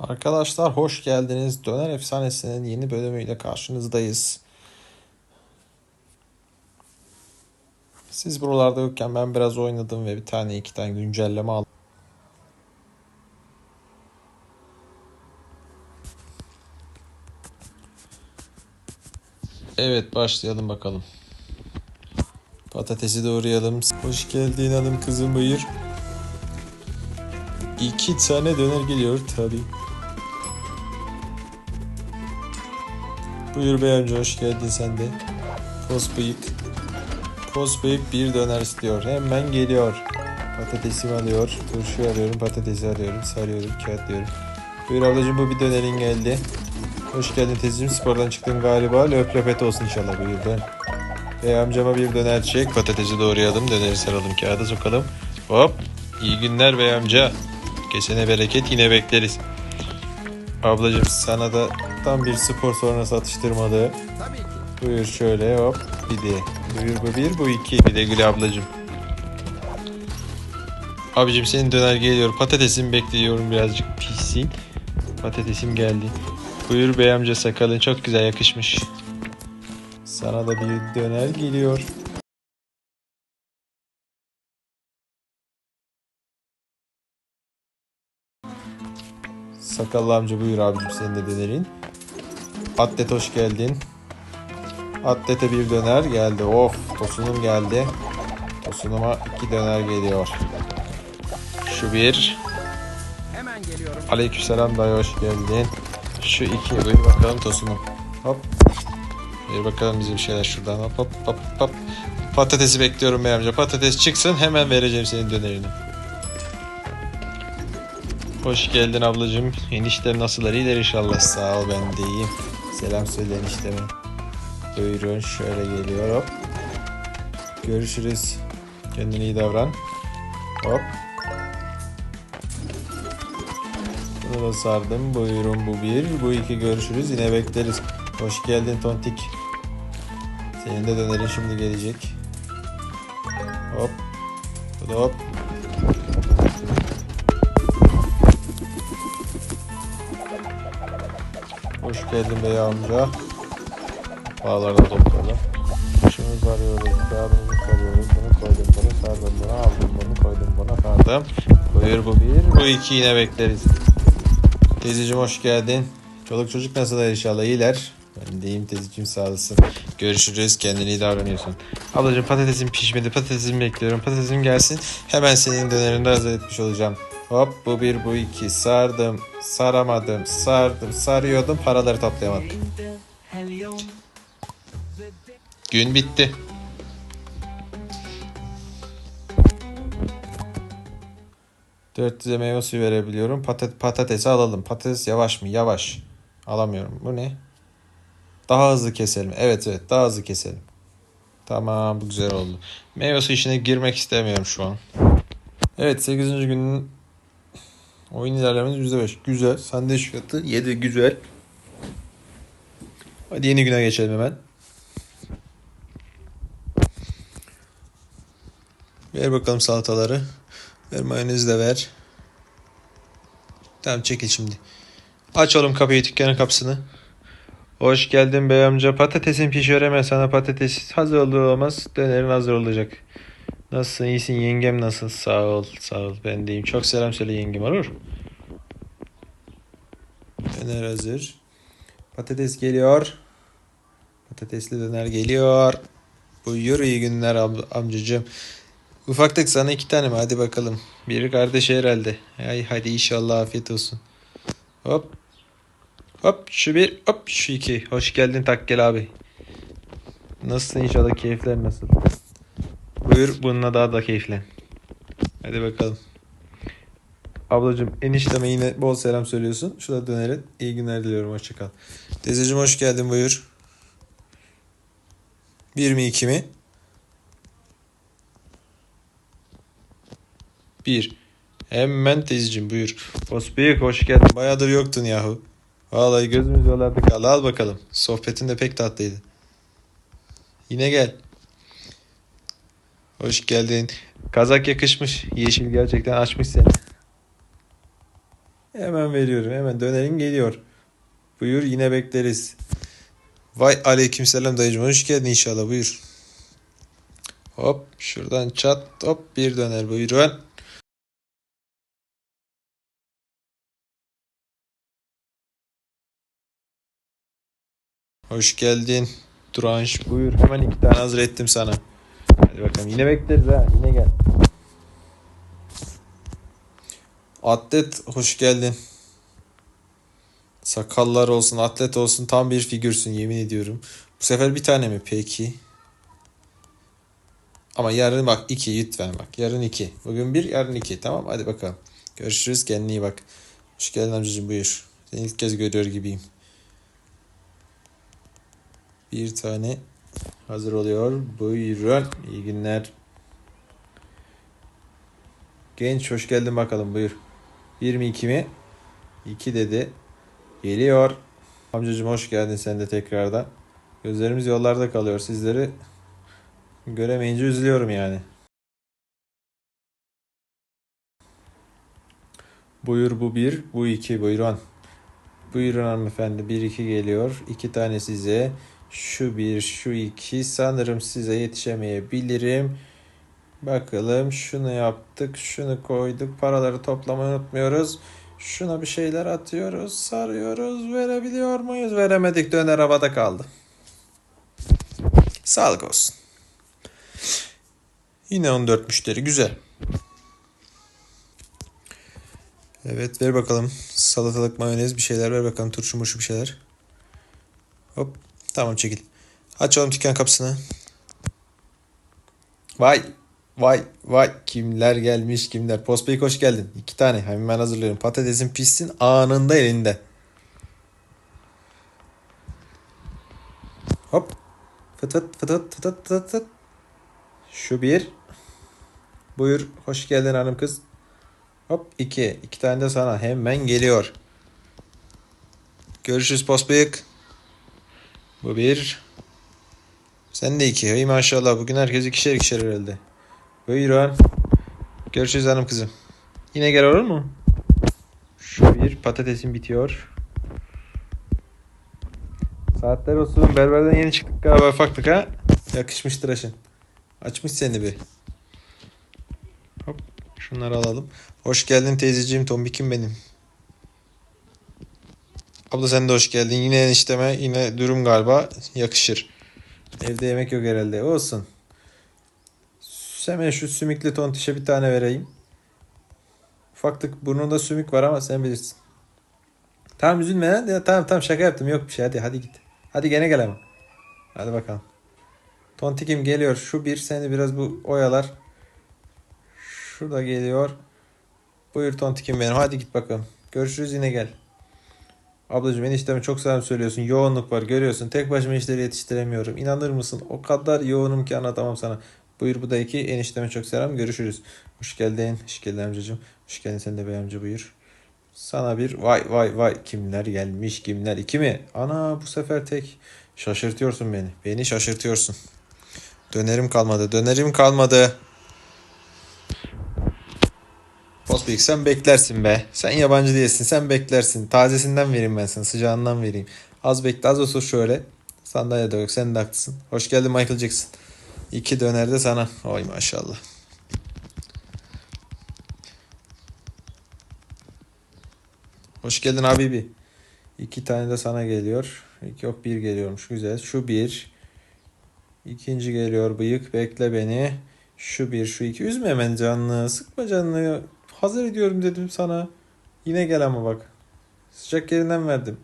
Arkadaşlar hoş geldiniz. Döner Efsanesi'nin yeni bölümüyle karşınızdayız. Siz buralarda yokken ben biraz oynadım ve bir tane iki tane güncelleme aldım. Evet başlayalım bakalım. Patatesi doğrayalım. Hoş geldin hanım kızım buyur. İki tane döner geliyor tabii. Buyur bey hoş geldin sen de. Pos bıyık. Pos bir döner istiyor. Hemen geliyor. Patatesimi alıyor. Turşu alıyorum. Patatesi alıyorum. Sarıyorum. Kağıtlıyorum. Buyur ablacığım bu bir dönerin geldi. Hoş geldin teyzeciğim. Spordan çıktın galiba. Löp löp et olsun inşallah buyur dön. Bey amcama bir döner çek. Patatesi doğrayalım. Döneri saralım. Kağıda sokalım. Hop. İyi günler bey amca. Kesene bereket yine bekleriz. Ablacığım sana da tam bir spor sonrası atıştırmalı. Tabii ki. Buyur şöyle hop bir de. Buyur bu bir bu iki. Bir de Gül ablacığım. Abicim senin döner geliyor. Patatesim bekliyorum birazcık pişsin. Patatesim geldi. Buyur bey amca sakalın çok güzel yakışmış. Sana da bir döner geliyor. Sakallı amca buyur abicim senin de dönerin. Atlet hoş geldin. Atlet'e bir döner geldi. Of tosunum geldi. Tosunuma iki döner geliyor. Şu bir. Hemen geliyorum. Aleykümselam dayı hoş geldin. Şu iki. Buyur bakalım tosunum. Hop. Bir bakalım bizim şeyler şuradan. Hop hop hop hop. Patatesi bekliyorum bey amca. Patates çıksın hemen vereceğim senin dönerini. Hoş geldin ablacığım. Eniştem nasıllar? İyiler inşallah. Sağ ol ben de iyiyim. Selam söyle enişteme. Buyurun şöyle geliyor hop. Görüşürüz. Kendine iyi davran. Hop. Bunu da sardım. Buyurun bu bir. Bu iki görüşürüz. Yine bekleriz. Hoş geldin Tontik. Senin de dönerin şimdi gelecek. Hop. Bu da hop. Geldin bey amca. Bağlarda topladım. Şunu sarıyoruz, kağıdımızı sarıyoruz. Bunu koydum, bunu sardım, bunu aldım, bunu koydum, buna sardım. Buyur bu bir, bu iki yine bekleriz. Teyzeciğim hoş geldin. Çoluk çocuk nasıl inşallah iyiler. Ben de iyiyim teyzeciğim sağ olasın. Görüşürüz kendine iyi davranıyorsun. Ablacığım patatesim pişmedi patatesimi bekliyorum. Patatesim gelsin hemen senin dönerinde hazır etmiş olacağım. Hop bu bir bu iki sardım saramadım sardım sarıyordum paraları toplayamadım. Gün bitti. Dört dize meyve suyu verebiliyorum. Patat patatesi alalım. Patates yavaş mı? Yavaş. Alamıyorum. Bu ne? Daha hızlı keselim. Evet evet daha hızlı keselim. Tamam bu güzel oldu. Meyve suyu işine girmek istemiyorum şu an. Evet 8. günün oyun ilerlememiz %5. Güzel. Sandviç fiyatı 7 güzel. Hadi yeni güne geçelim hemen. Ver bakalım salataları. Ver mayonezi de ver. Tamam çekil şimdi. Aç oğlum kapıyı dükkanın kapısını. Hoş geldin bey amca. Patatesin pişiyor hemen sana patates hazır olur olmaz. Dönerin hazır olacak. Nasılsın iyisin yengem nasıl? Sağ ol sağ ol ben deyim. Çok selam söyle yengem olur. Döner hazır. Patates geliyor. Patatesli döner geliyor. Buyur iyi günler ab- amcacığım. Ufaklık sana iki tane mi? Hadi bakalım. Biri kardeşi herhalde. Ay hadi inşallah afiyet olsun. Hop. Hop şu bir hop şu iki. Hoş geldin Takkel abi. Nasılsın inşallah keyifler nasıl? Buyur bununla daha da keyiflen. Hadi bakalım. Ablacığım enişteme yine bol selam söylüyorsun. Şurada dönerin. İyi günler diliyorum. Hoşçakal. Teyzeciğim hoş geldin buyur. Bir mi iki mi? Bir. Hemen teyzeciğim buyur. Osbeyik hoş geldin. Bayağıdır yoktun yahu. Vallahi gözümüz yollarda kaldı. Al bakalım. Sohbetin de pek tatlıydı. Yine gel. Hoş geldin. Kazak yakışmış. Yeşil gerçekten açmış seni. Hemen veriyorum. Hemen dönerin geliyor. Buyur yine bekleriz. Vay aleykümselam dayıcım hoş geldin inşallah buyur. Hop şuradan çat hop bir döner buyurun. Hoş geldin. Duranş buyur. Hemen iki tane hazır ettim sana. Hadi bakalım yine bekleriz ha. Yine gel. Atlet hoş geldin. Sakallar olsun, atlet olsun tam bir figürsün yemin ediyorum. Bu sefer bir tane mi? Peki. Ama yarın bak iki lütfen bak. Yarın iki. Bugün bir, yarın iki. Tamam hadi bakalım. Görüşürüz. Kendine iyi bak. Hoş geldin amcacığım buyur. Seni ilk kez görüyor gibiyim. Bir tane hazır oluyor. Buyurun. İyi günler. Genç hoş geldin bakalım buyur. 22 mi? 2 dedi. Geliyor. Amcacığım hoş geldin sen de tekrardan. Gözlerimiz yollarda kalıyor. Sizleri göremeyince üzülüyorum yani. Buyur bu bir, bu iki. Buyurun. Buyurun hanımefendi. Bir iki geliyor. İki tane size. Şu bir, şu iki. Sanırım size yetişemeyebilirim. Bakalım şunu yaptık, şunu koyduk. Paraları toplamayı unutmuyoruz. Şuna bir şeyler atıyoruz, sarıyoruz. Verebiliyor muyuz? Veremedik. Döner havada kaldı. Sağlık olsun. Yine 14 müşteri. Güzel. Evet ver bakalım. Salatalık, mayonez bir şeyler ver bakalım. Turşu murşu bir şeyler. Hop. Tamam çekil. Aç oğlum dükkan kapısını. Vay. Vay vay kimler gelmiş kimler. Postbeyik hoş geldin. İki tane hemen hazırlıyorum. Patatesin pişsin anında elinde. Hop. Fıt fıt fıt fıt fıt fıt fıt. Şu bir. Buyur. Hoş geldin hanım kız. Hop iki. İki tane de sana. Hemen geliyor. Görüşürüz postbeyik. Bu bir. Sen de iki. Hey maşallah. Bugün herkes ikişer ikişer herhalde. Buyurun. Görüşürüz hanım kızım. Yine gel olur mu? Şu bir patatesim bitiyor. Saatler olsun. Berberden yeni çıktık galiba ufaktık ha. Yakışmış tıraşın. Açmış seni bir. Hop. Şunları alalım. Hoş geldin teyzeciğim. Tombikim benim. Abla sen de hoş geldin. Yine enişteme yine durum galiba yakışır. Evde yemek yok herhalde. Olsun. Hemen şu sümüklü tontişe bir tane vereyim. Ufaklık burnunda sümük var ama sen bilirsin. Tamam üzülme lan. Ya, tamam tamam şaka yaptım. Yok bir şey. Hadi hadi git. Hadi gene gel ama. Hadi bakalım. Tontikim geliyor. Şu bir seni biraz bu oyalar. Şu da geliyor. Buyur tontikim benim. Hadi git bakalım. Görüşürüz yine gel. Ablacığım enişteme çok selam söylüyorsun. Yoğunluk var görüyorsun. Tek başıma işleri yetiştiremiyorum. İnanır mısın? O kadar yoğunum ki anlatamam sana. Buyur bu da iki. Enişteme çok selam. Görüşürüz. Hoş geldin. Hoş geldin amcacığım. Hoş geldin sen de bey amca buyur. Sana bir vay vay vay kimler gelmiş kimler iki mi? Ana bu sefer tek. Şaşırtıyorsun beni. Beni şaşırtıyorsun. Dönerim kalmadı. Dönerim kalmadı. Postbik sen beklersin be. Sen yabancı değilsin. Sen beklersin. Tazesinden vereyim ben sana. Sıcağından vereyim. Az bekle az otur şöyle. Sandalye de yok. Sen de haklısın. Hoş geldin Michael Jackson. İki döner de sana. Oy maşallah. Hoş geldin Habibi. İki tane de sana geliyor. İki, yok bir geliyormuş. Güzel. Şu bir. İkinci geliyor bıyık. Bekle beni. Şu bir, şu iki. Üzme hemen canını. Sıkma canını. Hazır ediyorum dedim sana. Yine gel ama bak. Sıcak yerinden verdim.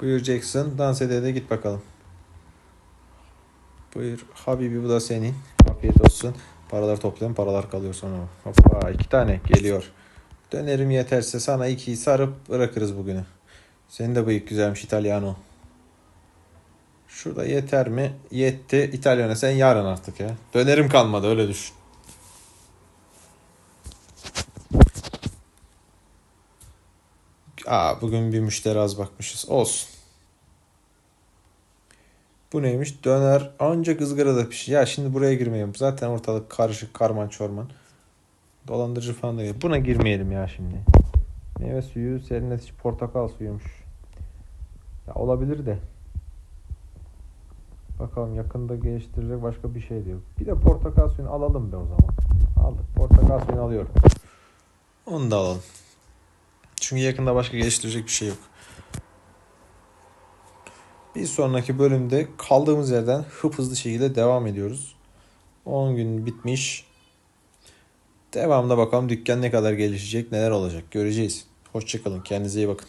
Buyur Jackson. Dans ede de git bakalım. Buyur Habibi bu da senin. Afiyet olsun. Paralar toplayalım paralar kalıyor sonra. Hoppa iki tane geliyor. Dönerim yeterse sana ikiyi sarıp bırakırız bugünü. Senin de bıyık güzelmiş İtalyano. Şurada yeter mi? Yetti. İtalyano sen yarın artık ya. Dönerim kalmadı öyle düşün. Aa bugün bir müşteri az bakmışız. Olsun. Bu neymiş? Döner ancak ızgarada pişiyor. Ya şimdi buraya girmeyeyim. Zaten ortalık karışık karman çorman. Dolandırıcı falan geliyor. Buna girmeyelim ya şimdi. Meyve suyu serinletici portakal suyuymuş. Ya olabilir de. Bakalım yakında geliştirecek başka bir şey diyor. Bir de portakal suyunu alalım be o zaman. Aldık. Portakal suyunu alıyorum. Onu da alalım. Çünkü yakında başka geliştirecek bir şey yok. Bir sonraki bölümde kaldığımız yerden hıp hızlı şekilde devam ediyoruz. 10 gün bitmiş. Devamında bakalım dükkan ne kadar gelişecek, neler olacak göreceğiz. Hoşçakalın, kendinize iyi bakın.